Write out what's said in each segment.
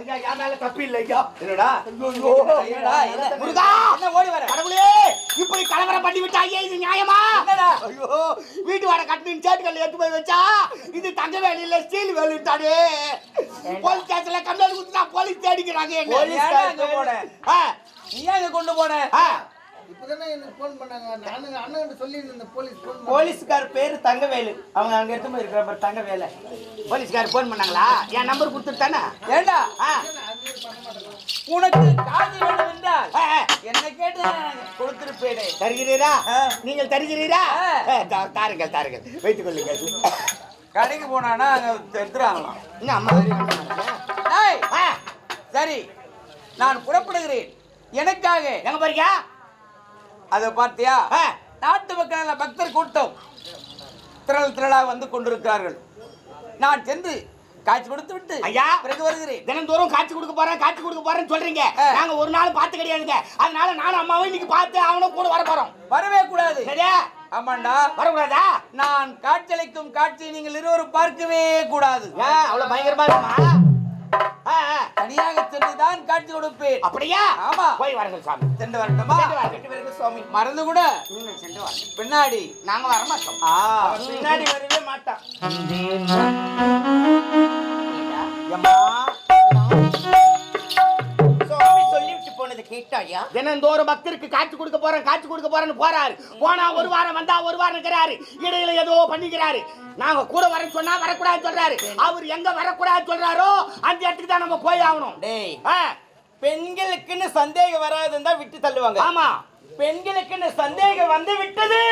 ஐயா என் மேல தப்பு இல்லை ஐயா. என்னடா? ஐயோ, என்னடா என்ன முருகா! என்ன ஓடி வர? கடவுளே இப்படி கலவரம் பண்ணி விட்டாயே இது நியாயமா? ஐயோ வீட்டு வாடகை கட்டணும் சேட்டுக்கல்ல எடுத்து போய் வச்சா இது தங்க வேலை இல்ல ஸ்டீல் வேலை விட்டாடே போலீஸ் ஸ்டேஷன்ல கம்ப்ளைண்ட் கொடுத்தா போலீஸ் தேடிக்கிறாங்க என்ன? போலீஸ் போன? நீ ஏன் கொண்டு போன. இப்பதானே எனக்கு ஃபோன் பண்ணாங்க. நானு அண்ணன் சொல்லி இந்த போலீஸ் ஃபோன் போலீஸ்கார் பேரு தங்கவேலு. அவங்க அங்க எடுத்து போய் இருக்கிற பாரு தங்கவேலை. போலீஸ்கார் போன் பண்ணாங்களா? என் நம்பர் கொடுத்துட்டு தானே ஏண்டா? ஆ, உனக்கு காது வேண்டும் என்றால். என்ன கேட்டு கொடுத்திருப்பேனே. தருகிறீரா? ஆ. நீங்கள் தருகிறீரா? ஆ. ஆ, தா- தாருங்கள் தாருங்கள். வைத்துக் கொள்ளுங்கள். கடைக்கு போனானா அங்க எடுத்துறாங்களாம். இன்னும் அம்மா சரி நான் புறப்படுகிறேன். எனக்காக எங்க போறீங்க? அதை பார்த்தியா. நாட்டு மக்கள் பக்தர் கூட்டம். திரள் திரளாக வந்து கொண்டிருக்கிறார்கள். நான் சென்று காட்சி கொடுத்து விட்டு ஐயா. பிறகு வருகிறேன். தினந்தோறும் காட்சி கொடுக்க போறேன் காட்சி கொடுக்க போறேன்னு சொல்றீங்க. நாங்க ஒரு நாள் பார்த்து கிடையாதுங்க. அதனால நானும் அம்மாவும் இன்னைக்கு பார்த்து அவனும் கூட வர போறோம். வரவே கூடாது. சரியா? ஆமாண்டா. வரக்கூடாதா? நான் காட்சியளிக்கும் காட்சியை நீங்கள் இருவரும் பார்க்கவே கூடாது. அவ்வளவு பயங்கரமா இருக்குமா? தனியாக சென்றுதான் காட்சி கொடுப்பேன். அப்படியா? ஆமா. போய் வரங்கள் சாமி. சென்று வரட்டுமா? சென்று. வருக சுவாமி. மறந்து கூட நீங்க சென்று வாருங்கள். பின்னாடி. நாங்க வர மாட்டோம் பின்னாடி வரவே மாட்டான். போனதை கேட்டாயா? தினந்தோறும் பக்தருக்கு காட்சி கொடுக்க போறேன் காட்சி கொடுக்க போறேன்னு போறாரு. போனா ஒரு வாரம் வந்தா ஒரு வாரம் இருக்கிறாரு. இடையில ஏதோ பண்ணிக்கிறாரு. நாங்க கூட வர சொன்னா வரக்கூடாதுன்னு சொல்றாரு. அவர் எங்க வரக்கூடாதுன்னு சொல்றாரோ அந்த இடத்துக்கு தான் நம்ம போய் ஆகணும். டேய் பெண்களுக்குன்னு சந்தேகம் வராதுன்னு தான் விட்டு தள்ளுவாங்க. ஆமா. பெண்களுக்குன்னு சந்தேகம் வந்து விட்டது.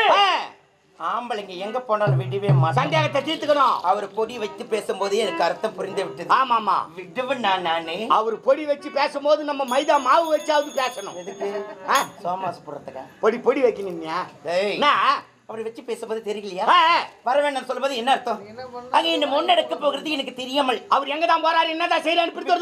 ஆம்பளைங்க எங்க போனாலும் விடவே மாட்டாங்க. சந்தேகத்தை தீர்த்துக்கணும். அவர் பொடி வைத்து பேசும்போது எனக்கு அர்த்தம் புரிந்து விட்டது. ஆமா ஆமா விடுவன் நான்? நானு அவர் பொடி வச்சு பேசும்போது நம்ம மைதா மாவு வச்சாவது பேசணும். எதுக்கு? ஆ, சோமாசப்படுறதுக்கா பொடி பொடி வைக்கணும்யா அவரை வச்சு பேசும்போது தெரியலையா? ஆ, ஆ, வரவேண்டாம் சொல்லும்போது என்ன அர்த்தம்? அங்க என்ன முன்னெடுக்க போகிறது எனக்கு தெரியாமல். அவர் எங்க தான் போறாரு என்னதான் செய்யறாரு பிடித்து